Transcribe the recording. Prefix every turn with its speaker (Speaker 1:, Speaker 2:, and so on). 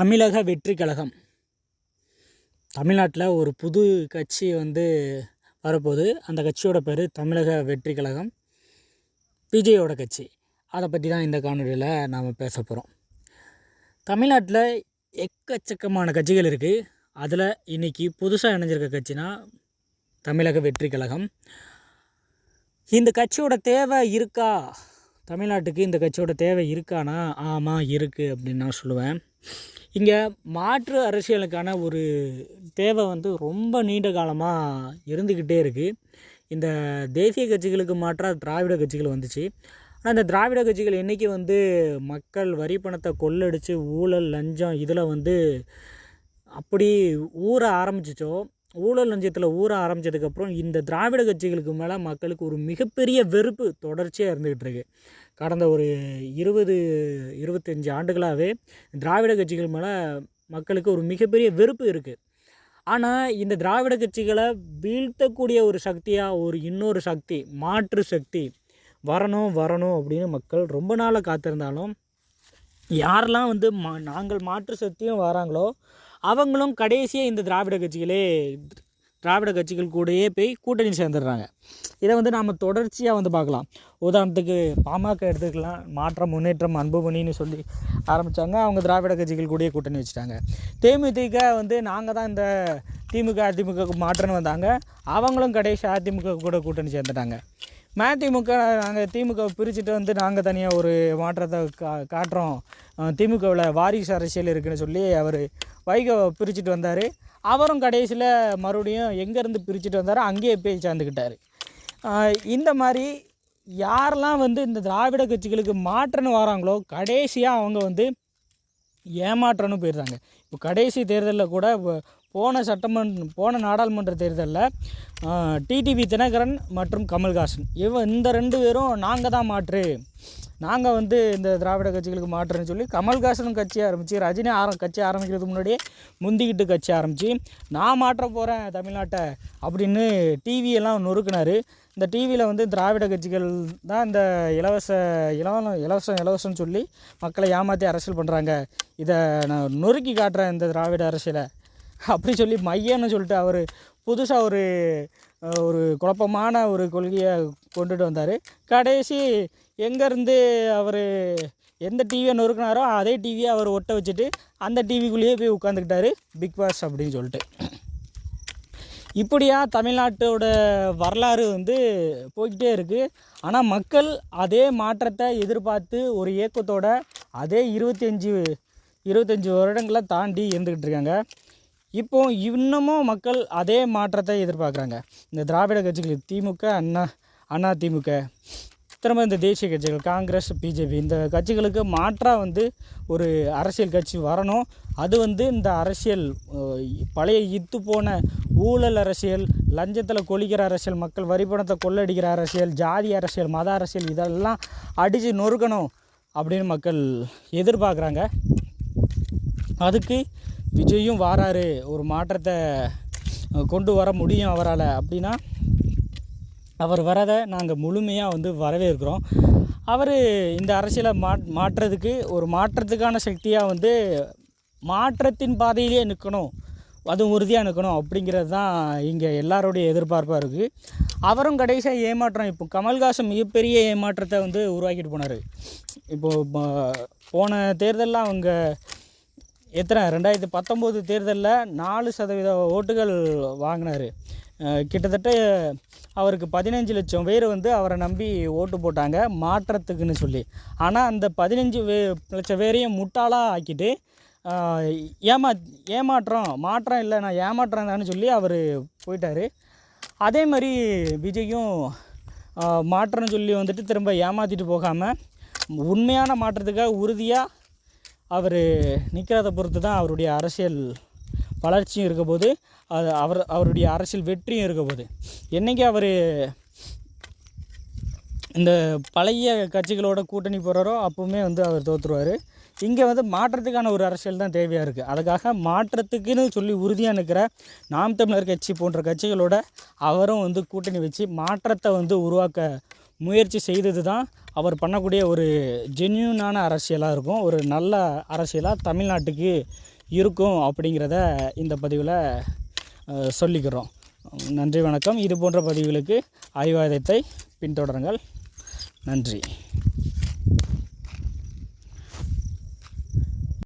Speaker 1: தமிழக வெற்றி கழகம். தமிழ்நாட்டில் ஒரு புது கட்சி வந்து வரப்போகுது. அந்த கட்சியோட பேர் தமிழக வெற்றி கழகம். விஜயோட கட்சி. அதை பற்றி தான் இந்த காணொலியில் நாம் பேச போகிறோம் தமிழ்நாட்டில் எக்கச்சக்கமான கட்சிகள் இருக்குது அதில் இன்றைக்கி புதுசாக இணைஞ்சிருக்க கட்சினா தமிழக வெற்றி கழகம். இந்த கட்சியோட தேவை இருக்கா? தமிழ்நாட்டுக்கு இந்த கட்சியோட தேவை இருக்கானா? ஆமாம் இருக்குது அப்படின்னு நான் சொல்லுவேன். இங்கே மாற்று அரசியலுக்கான ஒரு தேவை வந்து ரொம்ப நீண்ட காலமாக இருந்துக்கிட்டே இருக்குது இந்த தேசிய கட்சிகளுக்கு மாற்றாக திராவிட கட்சிகள் வந்துச்சு. ஆனால் இந்த திராவிட கட்சிகள் என்றைக்கு வந்து மக்கள் வரி பணத்தை கொள்ளடிச்சு ஊழல் லஞ்சம் இதில் வந்து அப்படி ஊற ஆரம்பிச்சிச்சோ ஊழல் லஞ்சத்தில் ஊற ஆரம்பித்ததுக்கப்புறம் இந்த திராவிட கட்சிகளுக்கு மேலே மக்களுக்கு ஒரு மிகப்பெரிய வெறுப்பு தொடர்ச்சியாக இருந்துக்கிட்டு இருக்கு. கடந்த ஒரு இருபது இருபத்தஞ்சி ஆண்டுகளாகவே திராவிட கட்சிகள் மேலே மக்களுக்கு ஒரு மிகப்பெரிய வெறுப்பு இருக்குது ஆனால் இந்த திராவிட கட்சிகளை வீழ்த்தக்கூடிய ஒரு சக்தியாக ஒரு இன்னொரு சக்தி மாற்று சக்தி வரணும் வரணும் அப்படின்னு மக்கள் ரொம்ப நாளாக காத்திருந்தாலும் யாரெல்லாம் வந்து மா நாங்கள் மாற்று சக்தியும் வராங்களோ அவங்களும் கடைசியாக இந்த திராவிட கட்சிகளே திராவிட கட்சிகள் கூடயே போய் கூட்டணி சேர்ந்துடுறாங்க. இதை வந்து நாம் தொடர்ச்சியாக வந்து பார்க்கலாம். உதாரணத்துக்கு பாமக எடுத்துக்கலாம். மாற்றம் முன்னேற்றம் அன்புமணின்னு சொல்லி ஆரம்பித்தாங்க அவங்க திராவிட கட்சிகள் கூடயே கூட்டணி வச்சுட்டாங்க. தேமுதிக வந்து நாங்கள் தான் இந்த திமுக அதிமுக மாற்றம்னு வந்தாங்க. அவங்களும் கடைசி அதிமுக கூட கூட்டணி சேர்ந்துட்டாங்க. மதிமுக நாங்கள் திமுக பிரிச்சுட்டு வந்து நாங்கள் தனியாக ஒரு மாற்றத்தை கா காட்டுறோம். திமுகவில் வாரிசு அரசியல் இருக்குன்னு சொல்லி அவர் வைகோ பிரிச்சுட்டு வந்தார். அவரும் கடைசியில் மறுபடியும் எங்கேருந்து பிரிச்சுட்டு வந்தாரோ அங்கேயே போய் சேர்ந்துக்கிட்டார். இந்த மாதிரி யாரெல்லாம் வந்து இந்த திராவிட கட்சிகளுக்கு மாற்றன்னு வராங்களோ கடைசியாக அவங்க வந்து ஏமாற்றன்னு போயிடுறாங்க. இப்போ கடைசி தேர்தலில் கூட போன சட்டமன்ற போன நாடாளுமன்ற தேர்தலில் டிடிவி தினகரன் மற்றும் கமல்ஹாசன். இவ இந்த ரெண்டு பேரும் நாங்கள் தான் மாற்று. நாங்கள் வந்து இந்த திராவிட கட்சிகளுக்கு மாற்றுன்னு சொல்லி கமல்ஹாசனும் கட்சி ஆரம்பித்து ரஜினி ஆரம் கட்சி ஆரம்பிக்கிறதுக்கு முன்னாடியே முந்திக்கிட்டு கட்சி ஆரம்பித்து நான் மாற்ற போகிறேன் தமிழ்நாட்டை அப்படின்னு டிவியெல்லாம் நொறுக்குனார். இந்த டிவியில் வந்து திராவிட கட்சிகள் தான் இந்த இலவச இலவசம் இலவசம் இலவசம்னு சொல்லி மக்களை ஏமாற்றி அரசியல் பண்ணுறாங்க இதை நான் நொறுக்கி காட்டுறேன் இந்த திராவிட அரசியலை. அப்படி சொல்லி மையன்னு சொல்லிட்டு அவர் புதுசாக ஒரு ஒரு குழப்பமான ஒரு கொள்கையை கொண்டுட்டு வந்தார். கடைசி எங்கேருந்து அவர் எந்த டிவியை நொறுக்கினாரோ அதே டிவியை அவர் ஒட்ட வச்சுட்டு அந்த டிவிக்குள்ளேயே போய் உட்காந்துக்கிட்டாரு பிக் பாஸ் அப்படின்னு சொல்லிட்டு. இப்படியா தமிழ்நாட்டோட வரலாறு வந்து போய்கிட்டே இருக்குது ஆனால் மக்கள் அதே மாற்றத்தை எதிர்பார்த்து ஒரு இயக்கத்தோட அதே இருபத்தி அஞ்சு இருபத்தஞ்சி வருடங்களை தாண்டி இருந்துக்கிட்டு இருக்காங்க. இப்போ இன்னமும் மக்கள் அதே மாற்றத்தை எதிர்பார்க்குறாங்க. இந்த திராவிட கட்சிகள் திமுக அண்ணா அண்ணா திமுக திரும்ப இந்த தேசிய கட்சிகள் காங்கிரஸ் பிஜேபி இந்த கட்சிகளுக்கு மாற்றாக வந்து ஒரு அரசியல் கட்சி வரணும். அது வந்து இந்த அரசியல் பழைய இத்து போன ஊழல் அரசியல் லஞ்சத்தில் கொளிக்கிற அரசியல் மக்கள் வரிப்பணத்தை கொள்ளடிக்கிற அரசியல் ஜாதி அரசியல் மத அரசியல் இதெல்லாம் அடித்து நொறுக்கணும் அப்படின்னு மக்கள் எதிர்பார்க்குறாங்க. அதுக்கு விஜயும் வாராரு ஒரு மாற்றத்தை கொண்டு வர முடியும் அவரால் அப்படின்னா அவர் வரதை நாங்கள் முழுமையாக வந்து வரவேற்கிறோம். அவர் இந்த அரசியலை மா மாற்றுறதுக்கு ஒரு மாற்றத்துக்கான சக்தியாக வந்து மாற்றத்தின் பாதையிலே நிற்கணும் அதுவும் உறுதியாக நிற்கணும் அப்படிங்கிறது தான் இங்கே எல்லாருடைய எதிர்பார்ப்பாக இருக்குது அவரும் கடைசியாக ஏமாற்றம் இப்போ கமல்ஹாசன் மிகப்பெரிய ஏமாற்றத்தை வந்து உருவாக்கிட்டு போனார். இப்போது போன தேர்தலில் அவங்க எத்தனை ரெண்டாயிரத்தி பத்தொம்போது தேர்தலில் நாலு சதவீத ஓட்டுகள் வாங்கினார். கிட்டத்தட்ட அவருக்கு பதினஞ்சு லட்சம் பேர் வந்து அவரை நம்பி ஓட்டு போட்டாங்க மாற்றத்துக்குன்னு சொல்லி. ஆனால் அந்த பதினஞ்சு வே லட்சம் பேரையும் முட்டாளாக ஆக்கிட்டு ஏமா ஏமாற்றம் மாற்றம் இல்லை நான் ஏமாற்றம்தான்னு சொல்லி அவர் போயிட்டார். அதே மாதிரி விஜயும் மாற்றம்னு சொல்லி வந்துட்டு திரும்ப ஏமாற்றிட்டு போகாமல் உண்மையான மாற்றத்துக்காக உறுதியாக அவர் நிற்கிறத பொறுத்து தான் அவருடைய அரசியல் வளர்ச்சியும் இருக்க போது அது அவர் அவருடைய அரசியல் வெற்றியும் இருக்க போது. என்றைக்கு அவர் இந்த பழைய கட்சிகளோட கூட்டணி போகிறாரோ அப்போவுமே வந்து அவர் தோற்றுருவார் இங்கே வந்து மாற்றத்துக்கான ஒரு அரசியல் தான் தேவையாக இருக்குது அதுக்காக மாற்றத்துக்குன்னு சொல்லி உறுதியாக நிற்கிற நாம் தமிழர் கட்சி போன்ற கட்சிகளோட அவரும் வந்து கூட்டணி வச்சு மாற்றத்தை வந்து உருவாக்க முயற்சி செய்தது தான் அவர் பண்ணக்கூடிய ஒரு ஜென்யூனான அரசியலாக இருக்கும். ஒரு நல்ல அரசியலாக தமிழ்நாட்டுக்கு இருக்கும் அப்படிங்கிறத இந்த பதிவில் சொல்லிக்கிறோம். நன்றி வணக்கம். இது போன்ற பதிவுகளுக்கு ஆய்வாதத்தை பின்தொடருங்கள். நன்றி.